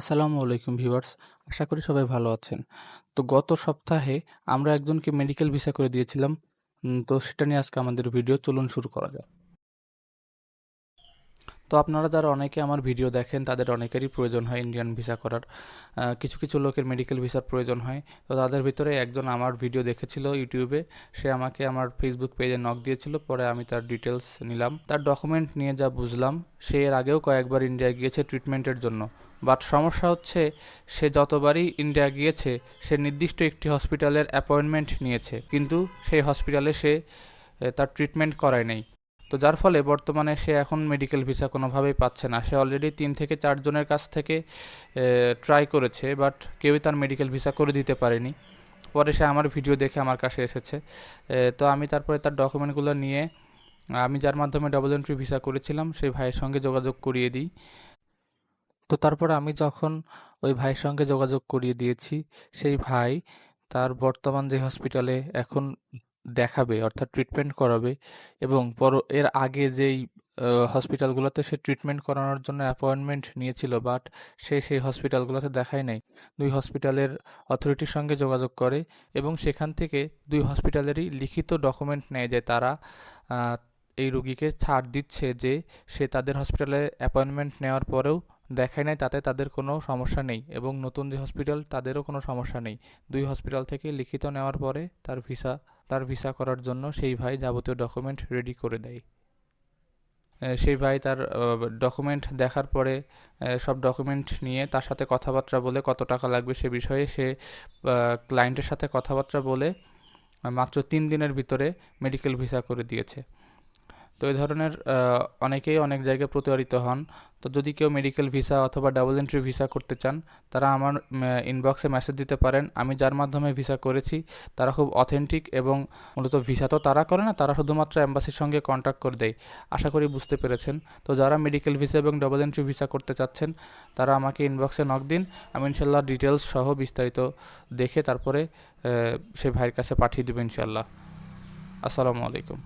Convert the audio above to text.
আসসালামু আলাইকুম ভিউয়ার্স, আশা করি সবাই ভালো আছেন। তো গত সপ্তাহে আমরা একজনকে মেডিকেল ভিসা করে দিয়েছিলাম। তো সেটা নিয়ে আজকে আমাদের ভিডিও চলুন শুরু করা যাক। তো আপনারা যারা অনেকে আমার ভিডিও দেখেন, তাদের অনেকেরই প্রয়োজন হয় ইন্ডিয়ান ভিসা করার। কিছু কিছু লোকের মেডিকেল ভিসার প্রয়োজন হয়। তো তাদের ভিতরে একজন আমার ভিডিও দেখেছিল ইউটিউবে সে আমাকে আমার ফেসবুক পেজে নক দিয়েছিল, পরে আমি তার ডিটেলস নিলাম। তার ডকুমেন্ট নিয়ে যা বুঝলাম, সে এর আগেও কয়েকবার ইন্ডিয়া গিয়েছে ট্রিটমেন্টের জন্য। বাট সমস্যা হচ্ছে, সে যতবারই ইন্ডিয়া গিয়েছে, সে নির্দিষ্ট একটি হসপিটালের অ্যাপয়েন্টমেন্ট নিয়েছে। কিন্তু সেই হসপিটালে সে তার ট্রিটমেন্ট করায় নাই। তো যার ফলে বর্তমানে সে এখন মেডিকেল ভিসা কোনোভাবেই পাচ্ছে না। সে অলরেডি তিন থেকে চারজনের কাছ থেকে ট্রাই করেছে বাট কেউই তার মেডিকেল ভিসা করে দিতে পারেনি। পরে সে আমার ভিডিও দেখে আমার কাছে এসেছে। তো আমি তারপরে তার ডকুমেন্টগুলো নিয়ে, আমি যার মাধ্যমে ডবল এন্ট্রি ভিসা করেছিলাম, সেই ভাইয়ের সঙ্গে যোগাযোগ করিয়ে দিই। তো তারপর আমি যখন ওই ভাইয়ের সঙ্গে যোগাযোগ করিয়ে দিয়েছি, সেই ভাই তার বর্তমান যে হসপিটালে এখন দেখাবে, অর্থাৎ ট্রিটমেন্ট করাবে এবং পর, এর আগে যেই হসপিটালগুলোতে সে ট্রিটমেন্ট করানোর জন্য অ্যাপয়েন্টমেন্ট নিয়েছিল বাট সে সেই হসপিটালগুলোতে দেখায় নাই। দুই হসপিটালের অথরিটির সঙ্গে যোগাযোগ করে এবং সেখান থেকে দুই হসপিটালেরই লিখিত ডকুমেন্ট নেয় যে তারা এই রুগীকে ছাড় দিচ্ছে যে সে তাদের হসপিটালে অ্যাপয়েন্টমেন্ট নেওয়ার পরেও দেখায় নাই, তাতে তাদের কোনো সমস্যা নেই এবং নতুন যে হসপিটাল তাদেরও কোনো সমস্যা নেই। দুই হসপিটাল থেকে লিখিত নেওয়ার পরে তার ভিসা তার ভিসা করার জন্য সেই ভাই যাবতীয় ডকুমেন্ট রেডি করে দেয়। সেই ভাই তার ডকুমেন্ট দেখার পরে সব ডকুমেন্ট নিয়ে তার সাথে কথাবার্তা বলে কত টাকা লাগবে সে বিষয়ে সে ক্লায়েন্টের সাথে কথাবার্তা বলে মাত্র তিন দিনের ভিতরে মেডিকেল ভিসা করে দিয়েছে। তো এই ধরনের অনেকেই অনেক জায়গায় প্রতারিত হন। তো যদি কেউ মেডিকেল ভিসা অথবা ডাবল এন্ট্রি ভিসা করতে চান, তারা আমার ইনবক্সে মেসেজ দিতে পারেন। আমি যার মাধ্যমে ভিসা করেছি, তারা খুব অথেন্টিক এবং মূলত ভিসা তো তারা করে না, তারা শুধুমাত্র অ্যাম্বাসির সঙ্গে কন্ট্যাক্ট করে দেয়। আশা করি বুঝতে পেরেছেন। তো যারা মেডিকেল ভিসা এবং ডাবল এন্ট্রি ভিসা করতে চাচ্ছেন, তারা আমাকে ইনবক্সে নক দিন। আমি ইনশাল্লাহ ডিটেলস সহ বিস্তারিত দেখে তারপরে সে ভাইয়ের কাছে পাঠিয়ে দেবো ইনশাল্লাহ। আসসালামু আলাইকুম।